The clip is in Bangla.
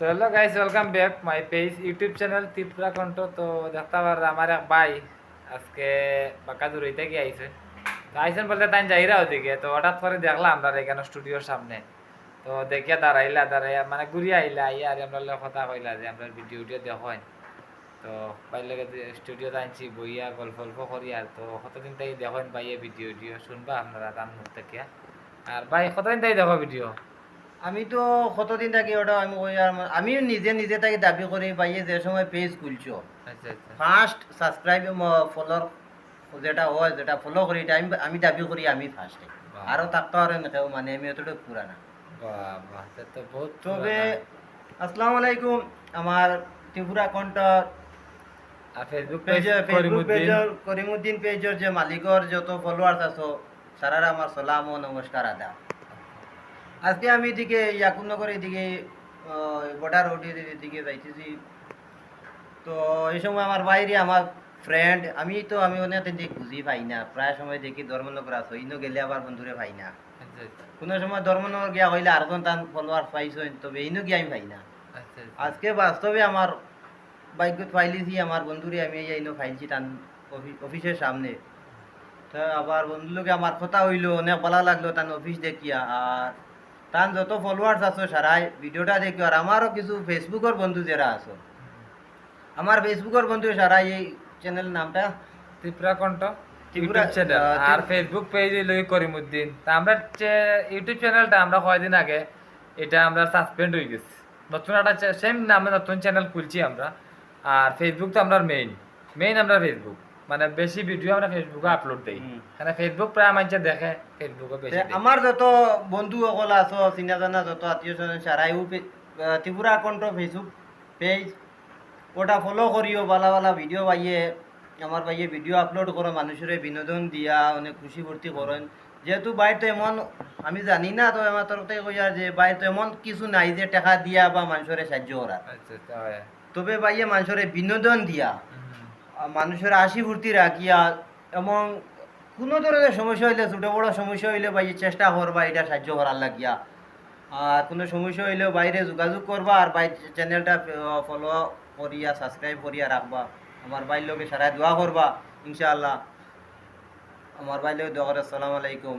তো hello guys welcome back my page YouTube channel Tripura Kantha তো দেখতে পার আমার এক ভাই আজকে বাঁকাজুর হইতে গিয়ে আইছে। তো আইসেন বলতে তাই যাইরা ওদিকে। তো হঠাৎ করে দেখলাম আমরা এখানে স্টুডিওর সামনে। তো দেখিয়া দাঁড়াইলা, দাঁড়াইয়া মানে ঘুরিয়া আইলা, আইয়া আর আমরা কথা কইলা যে আমরা ভিডিও উডিও দেখেন তো ভাই লগে স্টুডিওতে আনছি বইয়া, গল্প গল্প করি আর তো কতদিন তাই দেখেন ভাইয়ে ভিডিও উডিও শুনবা আপনারা তার মুখ থেকে আর ভাই কতদিন তাই দেখো ভিডিও আমি তো কতদিন থাকি ওটা আমি আমি নিজে নিজে তাকে দাবি করি পাইয়ে যে সময় পেজ খুলছো। ফার্স্ট সাবস্ক্রাইব ফলোর যেটা হয় যেটা ফলো করি এটা আমি আমি দাবি করি আমি ফার্স্ট। আরও থাকতে পারে না কেউ মানে আমি অতটুকু পুরানা তা তো তবে আসসালামু আলাইকুম আমার ত্রিপুরা কণ্ঠ আর ফেসবুক ফেসবুক পেজর করিমুদ্দিন। পেজর যে মালিকর যত ফলোয়ার্স আছো সারারা আমার সালাম ও নমস্কার আদা। আজকে আমি এদিকে ইয়াকুবনগর এদিকে বর্ডার রোডের এদিকে যাইতেছি। তো এই সময় আমার বাইরে আমার ফ্রেন্ড আমি তো আমি অনেক দিক বুঝি পাই না। প্রায় সময় দেখি ধর্মনগর আছো ইনো গেলে আবার বন্ধুরে পাই না। আচ্ছা আচ্ছা। কোনো সময় ধর্মনগর গিয়া হইলে আরেকজন তান ফলোয়ার পাইছো তবে ইনো গিয়ে আমি পাই না। আচ্ছা আজকে বাস্তবে আমার বাইকত ফাইলিছি আমার বন্ধুরে আমি এই ইনো ফাইলছি তান অফি- অফিসের সামনে। তা আবার বন্ধুর লোকে আমার কথা হইল অনেক ভালো লাগল তান অফিস দেখিয়া আর তান যত ফলোয়ার্স আছো সারাই ভিডিওটা দেখিও আর আমারও কিছু ফেসবুকের বন্ধু যারা আছো। আমার ফেসবুকের বন্ধু সারাই এই চ্যানেল নামটা? ত্রিপুরা কণ্ঠ ইউটিউব চ্যানেল আর ফেসবুক পেজ লই করিমুদ্দিন। তা আমরা ইউটিউব চ্যানেলটা আমরা কয়দিন আগে এটা আমরা সাসপেন্ড হয়ে গেছি। নতুন একটা সেম নামে নতুন চ্যানেল খুলছি আমরা আর ফেসবুক তো আমরা মেইন মেইন আমরা ফেসবুক মানে বেশি ভিডিও আমরা ফেসবুকে আপলোড দেই। মানে ফেসবুক প্রায় মানুষে দেখে ফেসবুকে বেশি আমার যত বন্ধু সকল আছো চিনা জানা যত আত্মীয় স্বজন সারাই ও পে- আহ, ত্রিপুরা কণ্ঠ ফেসবুক পেজ ওটা ফলো করিও বালা বালা ভিডিও পাইয়ে আমার পাইয়ে ভিডিও আপলোড করো মানুষের বিনোদন দিয়া অনেক খুশি ভর্তি করেন যেহেতু বাইরতো এমন আমি জানি না তো আমার তরফ থেকে কইয়া যে বাইর এমন কিছু নাই যে টাকা দিয়া বা মানুষের সাহায্য করা আচ্ছা আচ্ছা। তবে বাইয়ে মানুষের বিনোদন দিয়া। মানুষের হাসি ফুর্তি রাখিয়া এবং কোনো ধরনের সমস্যা হইলে, ছোটো বড়ো সমস্যা হইলে বাইরে চেষ্টা করবা, এটা সাহায্য করার লাগিয়া। আর কোনো সমস্যা হইলে বাইরে যোগাযোগ করবা আর বাই চ্যানেলটা ফলো করিয়া সাবস্ক্রাইব করিয়া রাখবা। আমার বাইর লোকে সারাই দোয়া করবা, ইনশাআল্লাহ। আমার বাইর লোকে দোয়া করে, আসসালামু আলাইকুম।